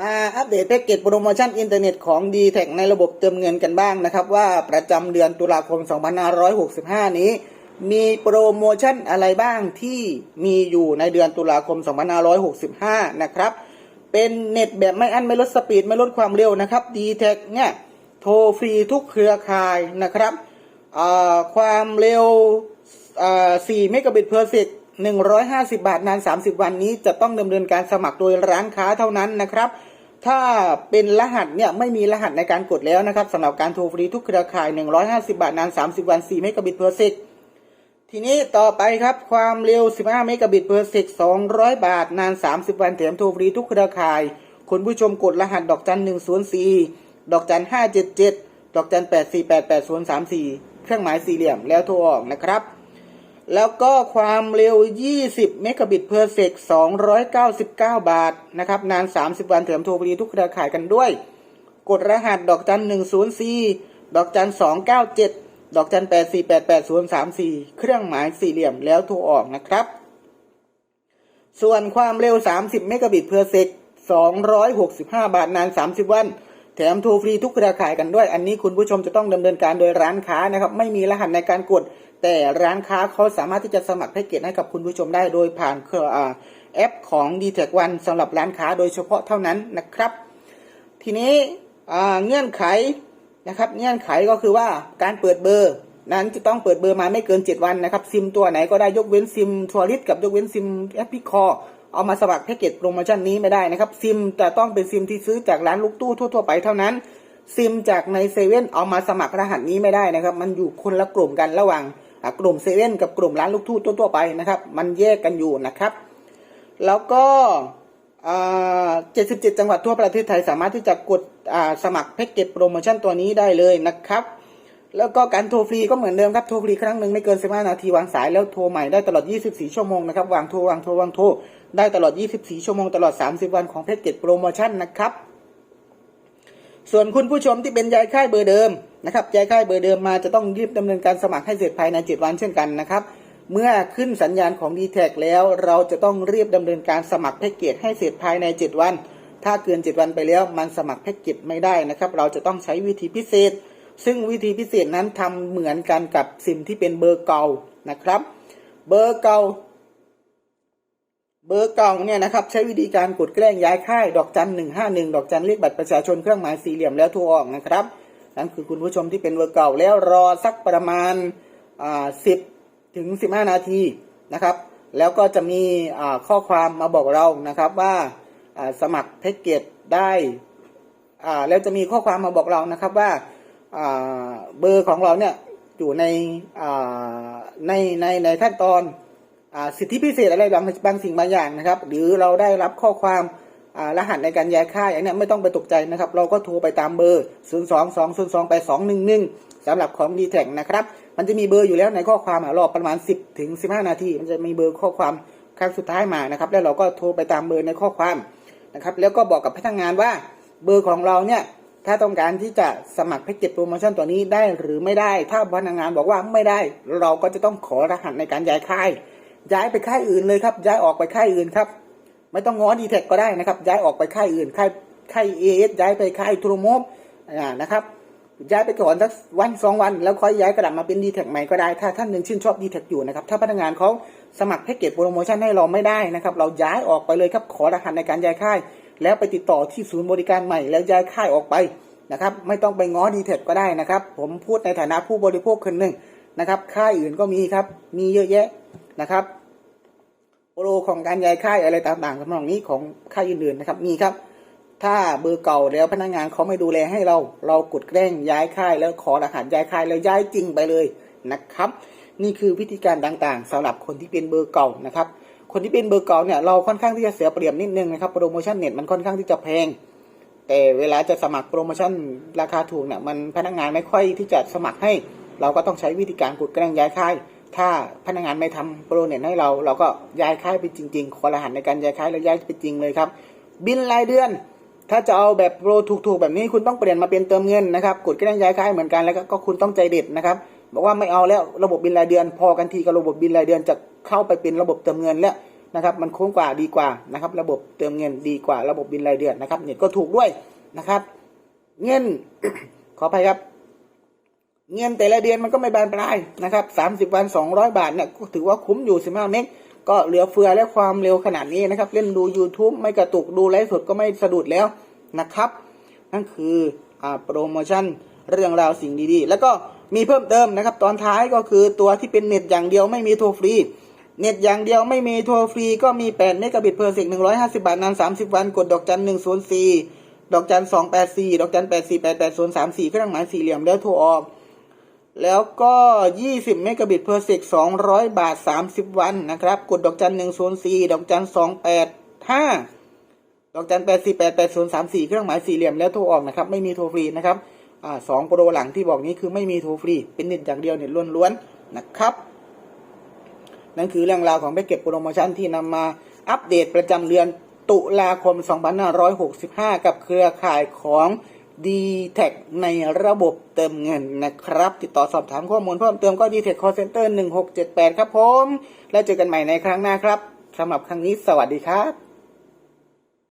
มาอัปเดตแพ็กเกจโปรโมชั่นอินเทอร์เน็ตของ d t แทในระบบเติมเงินกันบ้างนะครับ ว่าประจำเดือนตุลาคม 2565 นี้ มีโปรโมชั่นอะไรบ้างที่มีอยู่ในเดือนตุลาคม 2565 นะครับ เป็นเน็ตแบบไม่อั้นไม่ลดสปีดไม่ลดความเร็วนะครับ d t แทเนี่ยโทรฟรีทุกเครือข่ายนะครับ ความเร็ว4เมกะบิตเพอร์เซก 150 บาทนาน 30 วันนี้จะต้องดำเนินการสมัครโดยร้านค้าเท่านั้นนะครับ ถ้าเป็นรหัสเนี่ยไม่มีรหัสในการกดแล้วนะครับสำหรับการโทรฟรีทุกเครือข่าย 150 บาทนาน 30 วัน 4 เมกะบิตเพอร์เซกทีนี้ต่อไปครับความเร็ว 15 เมกะบิตเพอร์เซก200 บาทนาน 30 วันแถมโทรฟรีทุกเครือข่าย คุณผู้ชมกดรหัสดอกจัน104 ดอกจัน577 ดอกจัน8488034 เครื่องหมายสี่เหลี่ยมแล้วโทรออกนะครับ แล้วก็ความเร็ว 20 เมกะบิตเพอร์เซก299 บาท นะครับ นาน 30 วันแถมโทรฟรีทุกเครือข่ายกันด้วย กดรหัสดอกจัน 104 ดอกจัน 297 ดอกจัน 8488034 เครื่องหมายสี่เหลี่ยมแล้วโทรออกนะครับ ส่วนความเร็ว 30 เมกะบิตเพอร์เซก265 บาท นาน 30 วัน แถมโทรฟรีทุกเครือข่ายกันด้วย อันนี้คุณผู้ชมจะต้องดำเนินการโดยร้านค้านะครับ ไม่มีรหัสในการกด แต่ร้านค้าเขาสามารถที่จะสมัครแพ็กเกจให้กับคุณผู้ชมได้โดยผ่านเครืออแอปของ d t แทวันสำหรับร้านค้าโดยเฉพาะเท่านั้นนะครับ ทีนี้เงื่อนไขนะครับ เงื่อนไขก็คือว่าการเปิดเบอร์ นั้นจะต้องเปิดเบอร์มาไม่เกิน 7 วันนะครับ ซิมตัวไหนก็ได้ยกเว้นซิมทัวริสกับยกเว้นซิมแอปพิคอ เอามาสมัครแพ็กเกจโปรโมชั่นนี้ไม่ได้นะครับ ซิมจะต้องเป็นซิมที่ซื้อจากร้านลูกตู้ทั่ว ๆ ไปเท่านั้น ซิมจากในเซเว่นเอามาสมัครรหัสนี้ไม่ได้นะครับ มันอยู่คนละกลุ่มกันระหว่างกลุ่มเซเว่นกับกลุ่มร้านลูกทู่ทั่วๆไปนะครับ มันแยกกันอยู่นะครับ แล้วก็77 จังหวัดทั่วประเทศไทยสามารถที่จะกดสมัครแพ็กเกจโปรโมชั่นตัวนี้ได้เลยนะครับ แล้วก็การโทรฟรีก็เหมือนเดิมครับ โทรฟรีครั้งหนึ่งไม่เกิน 15 นาทีวางสายแล้วโทรใหม่ได้ตลอด 24 ชั่วโมงนะครับ วางโทรวางโทรวางโทรได้ตลอด 24 ชั่วโมงตลอด 30 วันของแพ็กเกจโปรโมชั่นนะครับ ส่วนคุณผู้ชมที่เป็นยายค่ายเบอร์เดิมนะครับยายค่ายเบอร์เดิมมาจะต้องรีบดำเนินการสมัครให้เสร็จภายใน 7 วันเช่นกันนะครับ เมื่อขึ้นสัญญาณของ d t แทแล้วเราจะต้องรีบดำเนินการสมัครแพ็กเกจให้เสร็จภายใน 7 วัน ถ้าเกิน 7 วันไปแล้วมันสมัครแพ็กเกจไม่ได้นะครับ เราจะต้องใช้วิธีพิเศษ ซึ่งวิธีพิเศษนั้นทำเหมือนกันกับซิมที่เป็นเบอร์เก่านะครับ เบอร์เก่า เบอร์เก่าเนี่ยนะครับ ใช้วิธีการกดแกล้งย้ายค่าย ดอกจันหนึ่งห้าหนึ่งดอกจันเลขบัตรประชาชนเครื่องหมายสี่เหลี่ยมแล้วโทรออกนะครับนั่นคือคุณผู้ชมที่เป็นเบอร์เก่าแล้วรอสักประมาณสิบถึงสิบห้านาทีนะครับ แล้วก็จะมีข้อความมาบอกเรานะครับว่าสมัครแพ็กเกจได้แล้วจะมีข้อความมาบอกเรานะครับว่า เบอร์ของเราเนี่ยอยู่ในในในในขั้นตอนอสิทธิพิเศษอะไรบางบางสิ่งบางอย่างนะครับ หรือเราได้รับข้อความรหัสในการย้ายค่ายอันนี้ไม่ต้องไปตกใจนะครับ เราก็โทรไปตามเบอร์ 0 2 2 0 2ไป211สำหรับของ d t แทนะครับ มันจะมีเบอร์อยู่แล้วในข้อความรอประมาณ 10ถึง15 นาที มันจะมีเบอร์ข้อความครั้งสุดท้ายมานะครับ แล้วเราก็โทรไปตามเบอร์ในข้อความนะครับ แล้วก็บอกกับพนักงานว่าเบอร์ของเราเนี่ย ถ้าต้องการที่จะสมัครแพ็กเกจโปรโมชั่นตัวนี้ได้หรือไม่ได้ ถ้าพนักงานบอกว่าไม่ได้ เราก็จะต้องขอรหัสในการย้ายค่าย ย้ายไปค่ายอื่นเลยครับ ย้ายออกไปค่ายอื่นครับ ไม่ต้องง้อดีแท็ก็ได้นะครับ ย้ายออกไปค่ายอื่น ค่ายค่ายเอสย้ายไปค่ายทูโรมบอ่านะครับย้ายไปก่อนสักวันสองวันแล้วค่อยย้ายกลับมาเป็นดีแท็ใหม่ก็ได้ ถ้าท่านหนึ่งชื่นชอบดีแท็อยู่นะครับ ถ้าพนักงานเขาสมัครแพ็กเกจโปรโมชั่นให้เราไม่ได้นะครับ เราย้ายออกไปเลยครับ ขอรหัสในการย้ายค่าย แล้วไปติดต่อที่ศูนย์บริการใหม่ แล้วย้ายค่ายออกไปนะครับไม่ต้องไปง้อดีแท็ก็ได้นะครับ ผมพูดในฐานะผู้บริโภคคนหนึ่งนะครับ ค่ายอื่นก็มีครับ มีเยอะแยะนะครับโปรของการย้ายค่ายอะไรต่างๆทำนองนี้ของค่ายอื่นๆนะครับมีครับ ถ้าเบอร์เก่าแล้วพนักงานเขาไม่ดูแลให้เรา เรากดแกล้งย้ายค่าย แล้วขอรหัสย้ายค่ายแล้วย้ายจริงไปเลยนะครับ นี่คือวิธีการต่างๆสำหรับคนที่เป็นเบอร์เก่านะครับ คนที่เป็นเบอร์เก่าเนี่ยเราค่อนข้างที่จะเสียเปรียบนิดนึงนะครับโปรโมชั่นเน็ตมันค่อนข้างที่จะแพง แต่เวลาจะสมัครโปรโมชั่นราคาถูกเนี่ยมันพนักงานไม่ค่อยที่จะสมัครให้ เราก็ต้องใช้วิธีการกดแกล้งย้ายค่าย ถ้าพนักงานไม่ทำโปรเน็ตให้เรา เราก็ย้ายค่ายไปจริงๆขอรหัสในการย้ายค่ายแล้วย้ายไปจริงเลยครับ บินรายเดือน ถ้าจะเอาแบบโปรถูกๆแบบนี้คุณต้องเปลี่ยนมาเป็นเติมเงินนะครับกดแกล้งย้ายค่ายเหมือนกันแล้วก็คุณต้องใจเด็ดนะครับ บอกว่าไม่เอาแล้วระบบบินรายเดือน พอกันทีกับระบบบินรายเดือนจะเข้าไปเป็นระบบเติมเงินแล้วนะครับ มันคุ้มกว่าดีกว่านะครับ ระบบเติมเงินดีกว่าระบบบินรายเดือนนะครับเน็ตก็ถูกด้วยนะครับ เงินขออภัยครับ เงินแต่ละเดือนมันก็ไม่บานปลายนะครับสามสิบวันสองร้อยบาทเนี่ยก็ถือว่าคุ้มอยู่สิบห้าเมกก็เหลือเฟือและความเร็วขนาดนี้นะครับ เล่นดู YouTube ไม่กระตุกดูไลฟ์สดก็ไม่สะดุดแล้วนะครับ นั่นคืออโปรโมชั่นเรื่องราวสิ่งดีๆ แล้วก็ มีเพิ่มเติมนะครับ ตอนท้ายก็คือตัวที่เป็นเน็ตอย่างเดียวไม่มีโทรฟรีเน็ตอย่างเดียวไม่มีโทรฟรีก็มี8เมกะบิตเพอร์เซก150 บาทนาน 30 วันกดดอกจัน 104 ดอกจัน 284 ดอกจัน 848834 เครื่องหมายสี่เหลี่ยมแล้วโทรออก แล้วก็ 20เมกะบิตเพอร์เซก200 บาท 30 วันนะครับ กดดอกจัน 104 ดอกจัน 285 ดอกจัน 848834 เครื่องหมายสี่เหลี่ยมแล้วโทรออกนะครับ ไม่มีโทรฟรีนะครับ สองโปรหลังที่บอกนี้คือไม่มีโทรฟรี เป็นเน็ตอย่างเดียวเน็ตล้วนๆนะครับ นั่นคือเรื่องราวของแพ็กเกจโปรโมชั่นที่นำมาอัปเดตประจำเดือนตุลาคม 2565 กับเครือข่ายของ d t แทในระบบเติมเงินนะครับ ติดต่อสอบถามข้อมูลเพิ่มเติมก็ d t แท Call Center 1678 ครับผม แล้วเจอกันใหม่ในครั้งหน้าครับสำหรับครั้งนี้สวัสดีครับ